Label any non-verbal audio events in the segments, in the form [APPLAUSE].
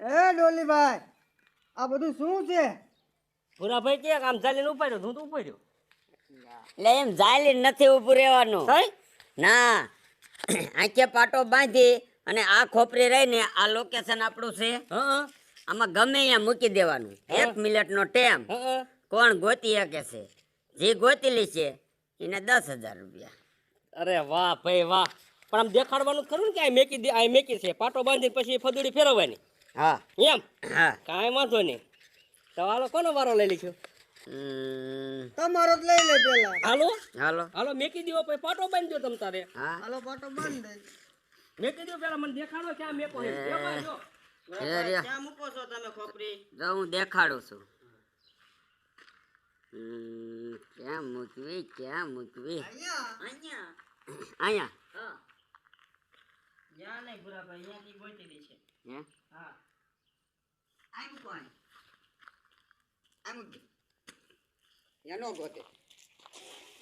એ ડોલીભાઈ આ બધું શું છે? ભૂરાભાઈ કે આમ ચાલીને ઉપાડ્યો? હું તો ઉપાડ્યો. એટલે એમ જાલી નથી ઊભું રહેવાનું. ના આંખે પાટો બાંધી અને આ ખોપરી રહીને આ લોકેશન આપણું છે. હા આમાં ગમે અહીંયા મૂકી દેવાનું. એક મિનિટનો ટેમ. હા કોણ ગોતી શકે છે? જે ગોતી છે એને દસ હજાર રૂપિયા. અરે વાહ ભાઈ વાહ. પણ આમ દેખાડવાનું ખરું ને કે આ મેકી દે આ મેકી છે? પાટો બાંધીને પછી ફદુડી ફેરવવાની? હા. એમ? હા. કાંઈ વાંધો નહીં. તો કોનો વારો લઈ લઈશું તમારો જ લઈ લે પેલા. હાલો? હાલો. હાલો મેકી દો પછી પાટો બાંધી તમ તારે. હા. હાલો પાટો બાંધ દે. મેકી દો પેલા મને દેખાડો ક્યાં મેકો ક્યાં મૂકો છો તમે ખોપરી? જો હું દેખાડું છું. ક્યાં મૂકવી ક્યાં મૂકવી? અહીંયા? અહીંયા. હા. નહીં અહીંયાથી ગોતી દે છે. હે હા એનો ગોતે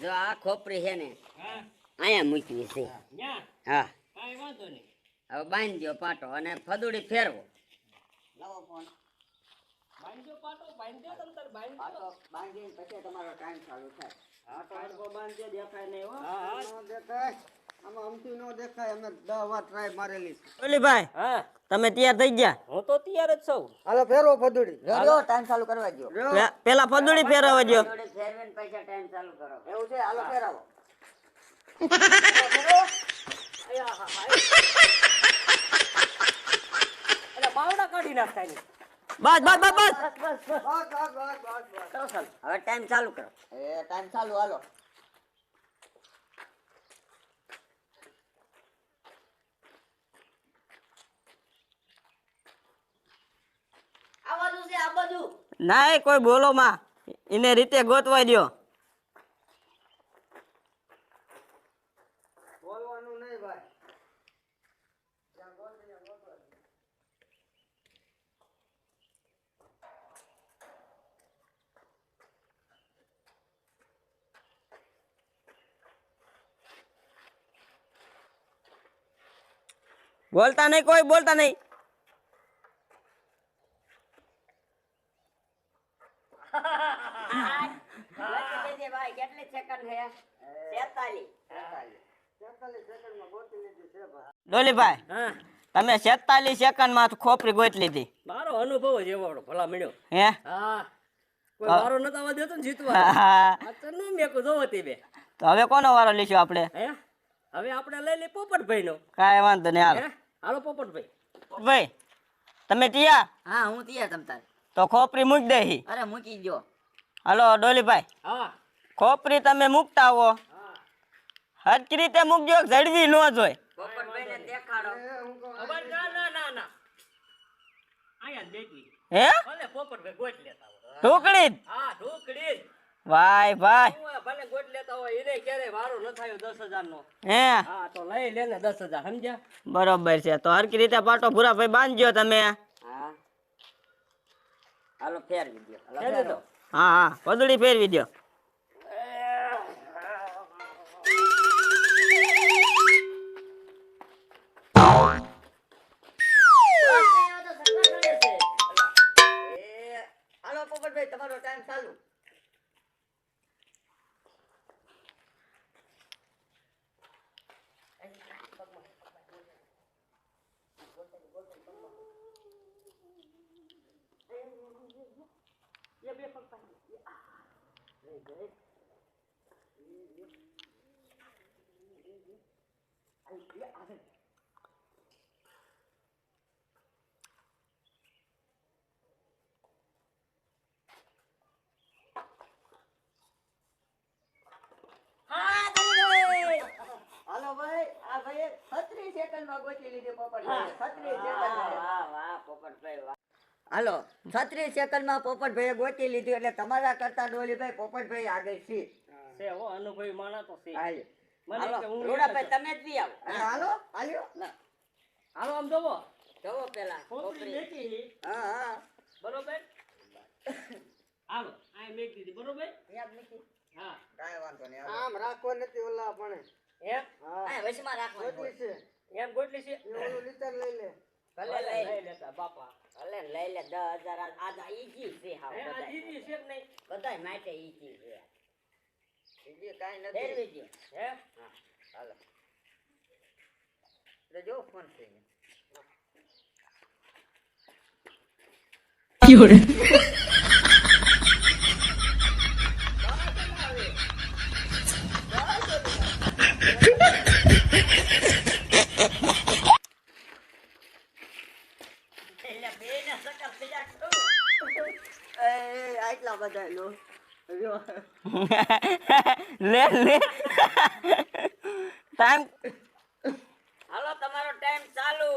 જો આ ખોપરી છે ને અહીંયા મૂકવી છે હા કાંઈ વાંધો નહીં હવે બાંધજો પાટો અને ફદુડી ફેરવો લાવો ફોન બાંધજો પાટો બાંધજો તમ બાંધજો બાંધીને પછી તમારો ટાઈમ ચાલુ થાય હા પાટો બાંધજો દેખાય નહીં હો હા દેખાય આમાં અમથી નો દેખાય અમે દસ વાર ટ્રાય મારેલી છે. ઓલીભાઈ હા. તમે તૈયાર થઈ ગયા? હું તો તૈયાર જ છું. હાલો ફેરવો ફદુડી. ટાઈમ ચાલુ કરવા દો પેલા ફદુડી ફેરવા દો ફેરવીને પછી ટાઈમ ચાલુ કરો. એવું છે? હાલો ફેરવો. એટલે કાઢી નાખતા નહીં બસ બસ બસ બસ. બસ બસ બસ બસ બસ. હવે ટાઈમ ચાલુ કરો. એ ટાઈમ ચાલુ હાલો. ના કોઈ બોલો માં. એને રીતે ગોતવા દો બોલતા નહીં કોઈ બોલતા નહીં કેટલી સેકન્ડ છે તેતાલીસ સેકન્ડમાં ગોતી લીધી છે ભાઈ ડોલીભાઈ તમે છેતાલીસ સેકન્ડમાં ખોપરી ગોત લીધી. મારો અનુભવ જ એવો ભલા મળ્યો હે? હા. કોઈ વારો નતો આવવા દેતો ને જીતવા. હા. આ તો મેં મેકું જોવો તે બે. તો હવે કોનો વારો લઈશું આપણે? હે? હવે આપણે લઈ લઈ પોપટભાઈ નો કાંઈ વાંધો નહીં હાલો. હાલો પોપટભાઈ. ભાઈ તમે તૈયાર હા હું તૈયાર તમ તાર. તો ખોપરી મૂકી દે અરે મૂકી દો હાલો ડોલીભાઈ. હા. ખોપરી તમે મૂકતા આવો હા. હરકી રીતે મૂકજો જડવી ન જોય. દેખાડો. ના ના ના ના. અહીંયા જ હે? ભલે પોપટભાઈ ગોટ લેતા હોય. ઢોકળી હા ઢોકળી ભાઈ. ભાઈ ભલે ગોટ લેતા હોય એને ક્યારે વારો ન થાય દસ હજાર નો હે? હા તો લઈ લે ને દસ હજાર સમજ્યા? બરોબર છે. તો હરકી રીતે પાટો ભૂરા ભાઈ બાંધજો તમે. હા. હાલો ફેરવી દો ફેરવી હા હા. પદડી ફેરવી દો Ya a ver. હાલો ભાઈ આ ભાઈ છત્રીસ સેકન્ડમાં ગોતી લીધી પોપટ છત્રીસ સેકન્ડ વાહ વાહ પોપટ ભાઈ વાહ. હાલો છત્રીસ સેકન્ડમાં પોપટભાઈએ ગોતી લીધી એટલે તમારા કરતા ડોલીભાઈ પોપટભાઈ આગળ છે. છે હો અનુભવી માણા તો છે. હાલો. મને હાલો. કે હું રૂડાભાઈ તમે જ બી આવો. હાલો હાલ્યો. હાલો આમ જોવો. જોવો પેલા ખોપરી મેકી. હા હા. બરોબર? હાલો આ મેક દીધી. બરોબર? હા. કાંઈ વાંધો નહીં આમ રાખવો નથી ઓલા પણ. એમ? હા. વચમાં રાખવાનું એમ ગોટલી છે? ઓલું લીટર લઈ લે. ભલે. લઈ લેતા બાપા. ભલે લઈ લે દસ હજાર આ- ઈજી છે હાવ ઈજી છે નહીં. બધાય માટે ઈજી છે. બીજી કાંઈ નથી. ફેરવી દ્યો. હે? હાલો. એટલે જો ફોન થઈ ગયો એટલે બેયને સકર તૈયાર કરું. એ લો લે લે. ટાઈમ હાલો તમારો ટાઈમ ચાલુ.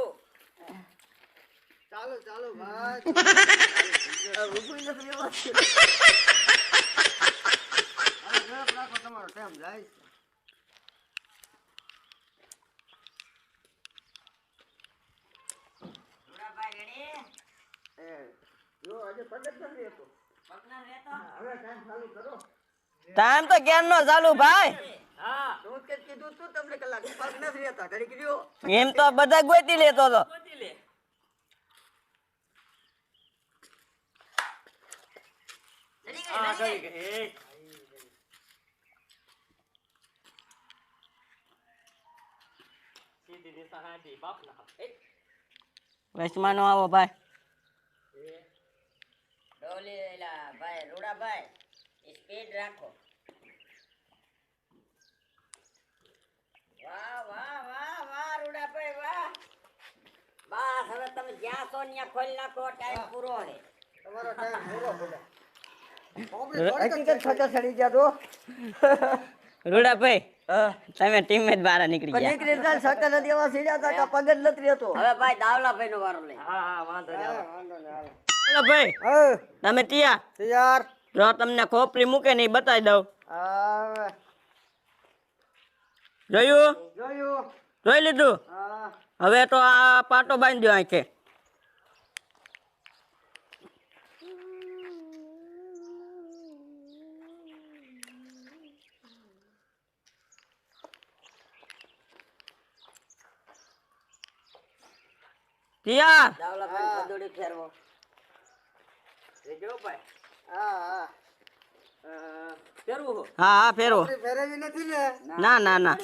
ચાલો ચાલો ભાઈ. તમારો ટાઈમ જાય જો આજે જ નથી. ટાઈમ ચાલુ કરો. ટાઈમ તો ક્યાં નો ચાલુ ભાઈ. એમ તો બધા ગોતી લેતો હતો ગોતી આવો રેડી ગઈ, હા રેડી કરી ગઈ? ગઈ સીધી દિશા હાજી બાપ ના વચમાં નો આવો ભાઈ ડોલી એલા ભાઈ રૂડાભાઈ સ્પીડ રાખો. વાહ વાહ વાહ વાહ રૂડાભાઈ વાહ. બસ હવે તમે જ્યાં છો ત્યાં ખોલી નાખો ટાઈમ પૂરો છે. તમારો ટાઈમ પૂરો બધા હકીકત સજા ચડી ગયા તો? રૂડાભાઈ તમે ટીમ બહાર નીકળી ગયા. નીકળી જાય સકર નથી હતા રહેતો. હવે ભાઈ દાવલાભાઈ નો વારો લે હા હા વાંધો નહીં વાંધો નહીં હાલો. ભાઈ. તમે ત્યાં તૈયાર. જો તમને ખોપરી મૂકે ને બતાવી દઉં. જોયું? જોયું. જોઈ લીધું? હવે તો આ પાટો બાંધી દો આંખે. ત્યાં દાવલાભાઈ પદોડી ફેરવો રેજો ભાઈ? હા હા. ફેરવું હો. હા હા ફેરવો. ફેરવી નથી ને? ના ના ના.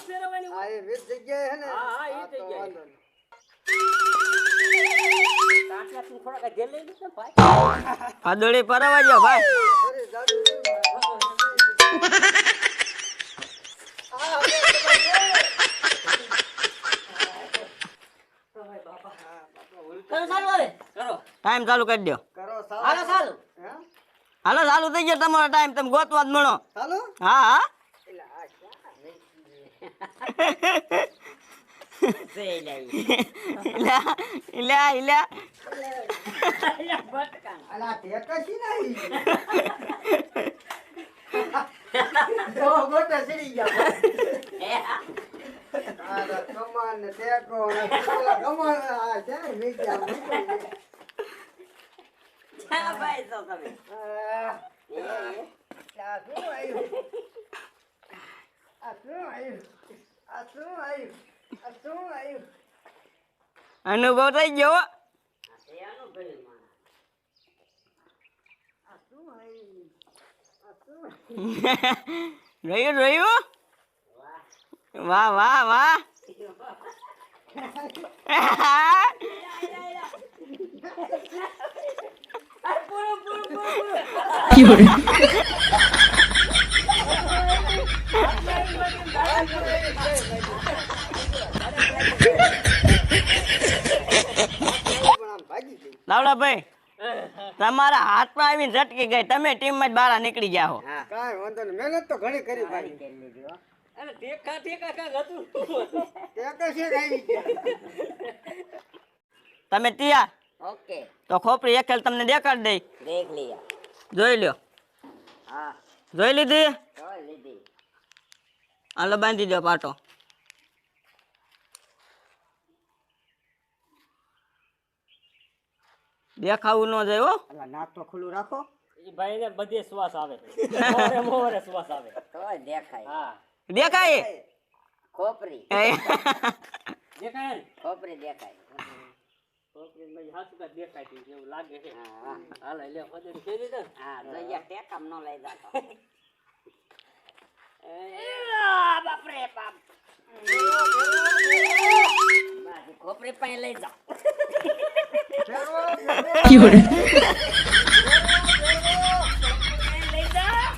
આ એ વીસ જગ્યાએ હે ને? હા, હા, એ જગ્યાએ. વાંધો નહીં. કાંઠિયાથી થોડાક ઘેર લઈ લીધા ભાઈ. પાદોડી પરવા જો ભાઈ. ટાઈમ ચાલુ કરી દો કરો? હાલો ચાલુ થઈ ગયો તમારો ટાઈમ તમે ગોતવા જ મળો. ચાલુ? હા હા. ઇલા બટકાન અલા, ટેકા શી નાઈ? જો ગોટા ચડી ગયા અરે, કમાન ને ટેકો ને પેલા કમાન, મૂકી [LAUGHS] ભાઈ તમારા હાથમાં આવીને ઝટકી ગઈ તમે ટીમમાં જ બહાર નીકળી ગયા હો. કાંઈ વાંધો નહીં મહેનત તો ઘણી કરી ભાઈ. અરે ટેકા ટેકા કાંઈક હતું? ટેકા છે આવી ગયા. તમે ત્યાં ઓકે. તો ખોપરી એકેલ તમને દેખાડ દઈ. દેખ લિયા જોઈ લ્યો. હા. જોઈ લીધી? જોઈ લીધી. હાલો બાંધી દો પાટો. દેખાવું ન જાય હો. અલા નાક તો ખુલ્લું રાખો. ઈ ભાઈને બધે શ્વાસ આવે. [LAUGHS] મોરે મોરે શ્વાસ આવે. તોય દેખાય. હા. દેખાય? ખોપરી. દેખાય? ખોપરી દેખાય. છોકરીને મારી હાસુ કાંઈ દેખાતી છે એવું લાગે છે. હા હાલ લે ફદડી ફેરી દે. હા જગ્યા ટેકમ ન લઈ જાતો. [LAUGHS] બાપરે બાપ. ખોપરી પાસે લઈ જાઓ [LAUGHS] ફેરવો, ફેરવો. લઈ જાઓ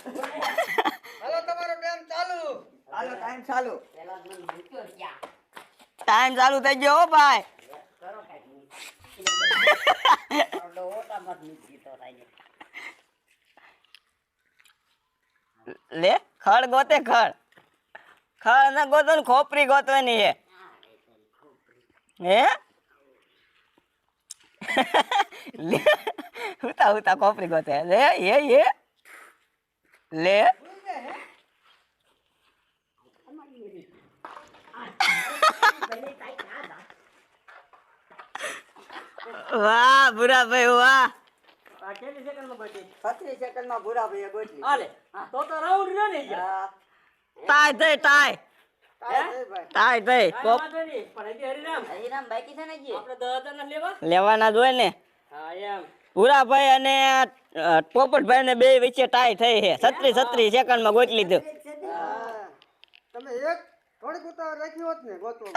હાલો તમારો ટાઈમ ચાલુ હાલો ટાઈમ ચાલુ ટાઈમ ચાલુ થઈ ગયો હો ભાઈ લે ખડ ગોતે ખડ ખડ ના ગોતો ને ખોપરી ગોતવાની છે હે લે હુતા હુતા ખોપરી ગોતે લે એ એ લે વાહ ભૂરાભાઈ વાહ. કેટલી સેકન્ડમાં બચી છત્રીસ સેકન્ડમાં ભૂરા ભાઈએ ગોઠવી તો તો રાઉન્ડ રહ્યો ને ટાય થઈ ટાય કાંઈ નહીં ભાઈ. ટાય થઈ કાંઈ કોપ વાંધો નહીં. પણ હજી હરિરામ. હરિરામ બાકી છે ને હજી? આપણે દસ હજાર ના લેવા? લેવાના જ હોય ને. હા એમ. ભૂરાભાઈ અને પોપટભાઈ ને બે વચ્ચે ટાઈ થઈ છે. છત્રીસ છત્રીસ સેકન્ડમાં ગોતી લીધું. તમે એક થોડીક ઉતાવળ રાખ્યું હોત ને ગોતવા.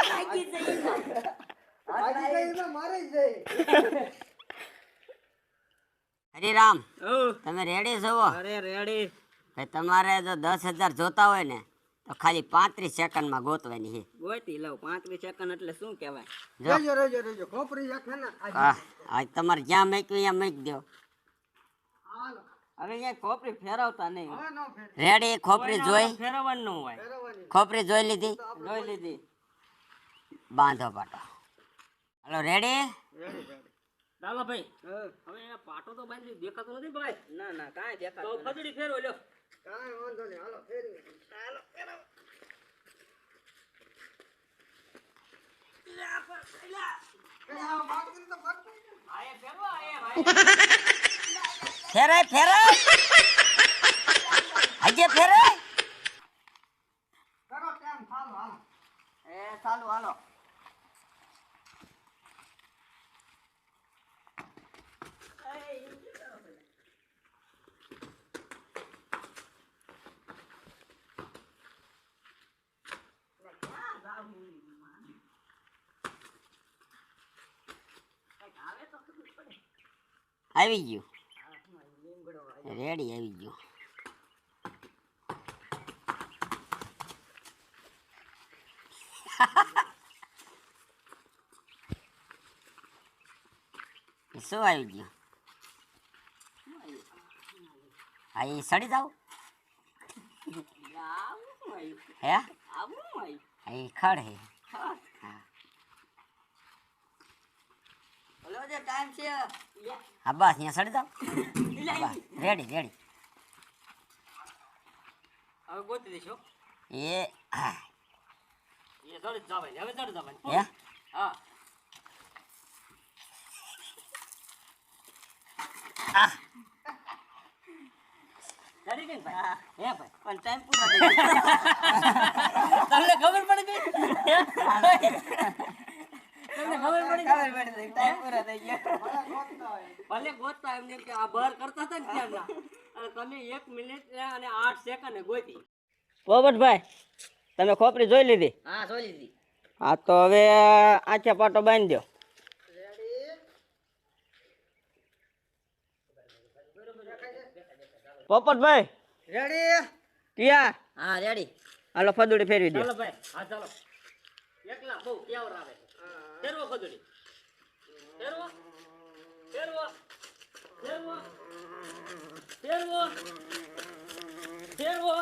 [LAUGHS] હરિરામ ઓ. તમે રેડી છો અરે રેડી ભાઈ તમારે જો દસ હજાર જોતા હોય ને તો ખાલી પાંત્રીસ સેકન્ડમાં ગોતવાની છે. ગોતી લઉં પાંત્રીસ સેકન્ડ એટલે શું કહેવાય? રેજો રહેજો રહેજો ખોપરી રાખે ને આજ. આજ તમારે જ્યાં મૂક્યું ત્યાં મેક દો હાલો. હવે અહીંયા ખોપરી ફેરવતા નહીં. હવે નો ફેર રેડી ખોપરી જોઈ? ફેરવવાનું હોય. ખોપરી જોઈ લીધી? જોઈ લીધી. બાંધો પાટો. હાલો રેડી રેડી રેડી ચાલો ભાઈ. હવે આ પાટો તો બાંધી દેખાતો નથી ભાઈ? ના ના કાંઈ દેખાતો તો ફદડી ફેરવો લ્યો. કાંઈ વાંધો નહીં. હાલો ફેરવી હાલો ફેરવો. ફેરાય ફેરાય હજે ફેરાય કરો ટાઈમ ચાલો હાલો. એ ચાલુ હાલો. આવી ગયું. રેડી આવી ગયું. [LAUGHS] શું આવી ગયું? હા એ સડી જાવ. હે? ખડ હે ટાઈમ છે હા બસ અહીંયા સડી જાવ રેડી રેડી. હવે ગોતી દેશો એ હા. એ ચડી જવાય હવે સડી જવાય હે? હા. ચડી ભાઈ? હે. ભાઈ? પણ ટાઈમ પૂરો [LAUGHS] તમને ખબર પડી ગઈ? તમને ખબર પડી ખબર પડી ટાઈમ પૂરો થઈ ગયો. ભલે ગોતતા એમને કે આ બહાર કરતા હતા ને ત્યારના. અને તમે એક મિનિટ અને આઠ સેકન્ડ ગોતી. પોપટભાઈ તમે ખોપરી જોઈ લીધી? હા જોઈ લીધી. હા તો હવે આખે પાટો બાંધી દો પોપટભાઈ રેડી ક્યાં? હા રેડી હાલો ફદુડી ફેરવી દો ચાલો ભાઈ. હા ચાલો. એકલા બહુ કેવર આવે ફેરવો ખજૂરી. ફેરવો. ફેરવો. ફેરવો. ફેરવો. ફેરવો.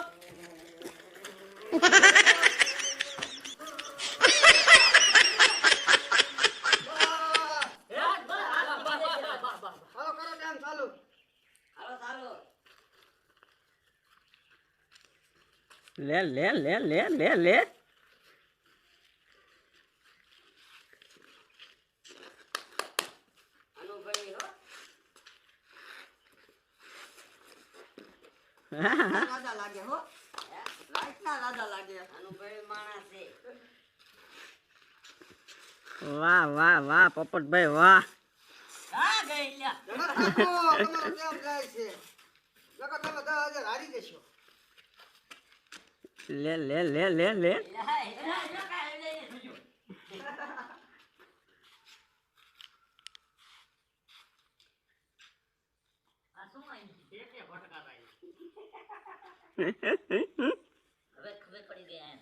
હાલો કરો ટાઈમ ચાલુ. લે લે લે લે લે લે. રાજા લાગે હો. લાઈટના રાજા લાગે. અનુભવી માણસ છે. વાહ વાહ વાહ પોપટભાઈ વાહ. હા ગઈ લ્યા. તમારો કેમ જાય છે? લગો તમે 10000 હારી જશો. લે લે લે લે લે. આ શું આવી? બે કે ભટકા હવે ખબર પડી એમ.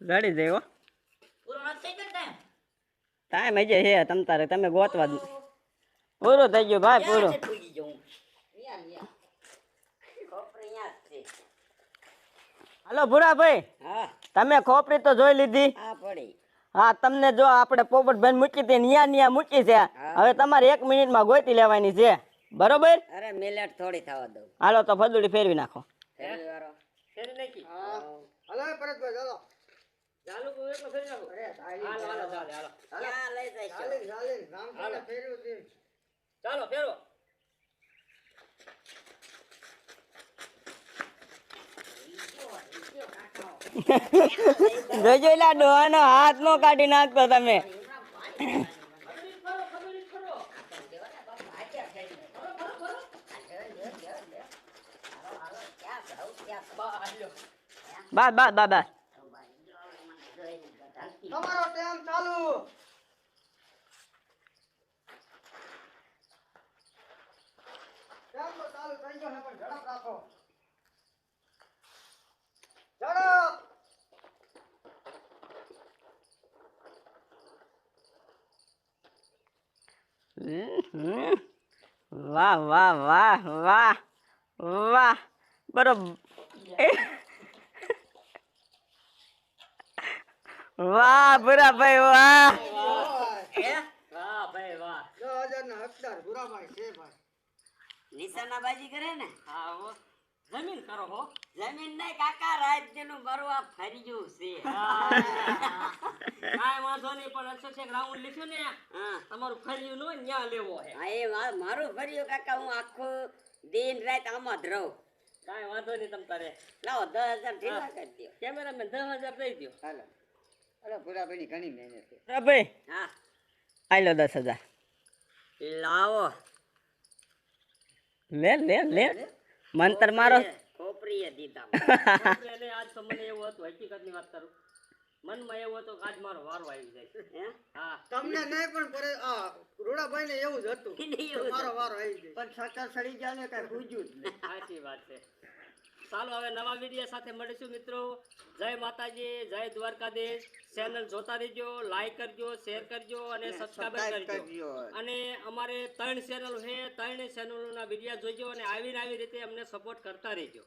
રડી દેવો? ટાઈમ? હજી છે તમ તારે તમે ગોતવા જ પૂરું થઈ ગયું ભાઈ પૂરું. હલો ભૂરા હા. તમે ખોપરી તો જોઈ લીધી. પડી. હા તમને જો આપણે પોપટભાઈ મૂકી હતી ન્યા ન્યા મૂકી છે. હવે તમારે એક મિનિટમાં ગોતી લેવાની છે. બરોબર? અરે મિલેટ થોડી થવા દઉં. હાલો તો ફદુડી ફેરવી નાખો. ફેરવી નાખી? હાલો પરતભાઈ ચાલો ચાલુ એટલો ફેરી નાખો. અરે હાલો હાલો ચાલે હાલો. ક્યાં લઈ જઈશ ચાલી ચાલી રામચંદ્ર ફેર્યું છે ચાલો ફેરવો. જોજો ડોહાનો હાથ નો કાઢી નાખતો તમે. બસ બસ બસ બસ તમારો ટેમ ચાલુ. ટેમ તો ચાલુ, થઈ ગયો ને પણ ઝડપ રાખો. વાહ વાહ વાહ વાહ વાહ. બરોબર વાહ ભૂરાભાઈ વાહ. વાહ ભાઈ વાહ. દસ હજાર ના હકદાર છે ભાઈ. નિશાનાબાજી કરે ને? હા હો. જમીન કરો હો. જમીન નહીં કાકા રાજ્યનું ફરી ફર્યું છે. કાંઈ વાંધો નહીં પણ અક્ષર છે રાઉન્ડ લીધું ને હા. તમારું ફર્યું નો ન્યા લેવો હે. હા એ મારું ફર્યું કાકા હું આખું દિન રાત આમાં જ રહું. કાંઈ વાંધો નહીં તમ તારે. લાવો દસ હજાર ઢીલા કરી દો કેમેરામેન દસ હજાર દઈ દો હાલો. અરે ભૂરાભાઈની ઘણી મહેનત છે. ભાઈ હા. આઈ લો દસ હજાર. લાવો. લે લે. લે. મંતર મારો. ખોપરીએ દીધા. [LAUGHS] એટલે આજ તો મને એવું હતું હકીકતની વાત કરું. મનમાં એવું હતું કે આજ મારો વારો આવી જાય. હા? તમને નહીં પણ પરે આ રૂડાભાઈ ને એવું જ હતું [LAUGHS] મારો વારો આવી જાય. પણ સરકાર સડી ગયા ને કઈ પૂજ્યું જ નહીં. સાચી વાત છે. ચાલો હવે નવા વીડિયો સાથે મળીશું મિત્રો. જય માતાજી જય દ્વારકાધીશ. ચેનલ જોતા રહેજો લાઈક કરજો શેર કરજો અને સબસ્ક્રાઈબ કરજો. અને અમારે ત્રણ ચેનલ છે ત્રણ ચેનલોના વીડિયો જોજો અને આવીને આવી રીતે અમને સપોર્ટ કરતા રહેજો.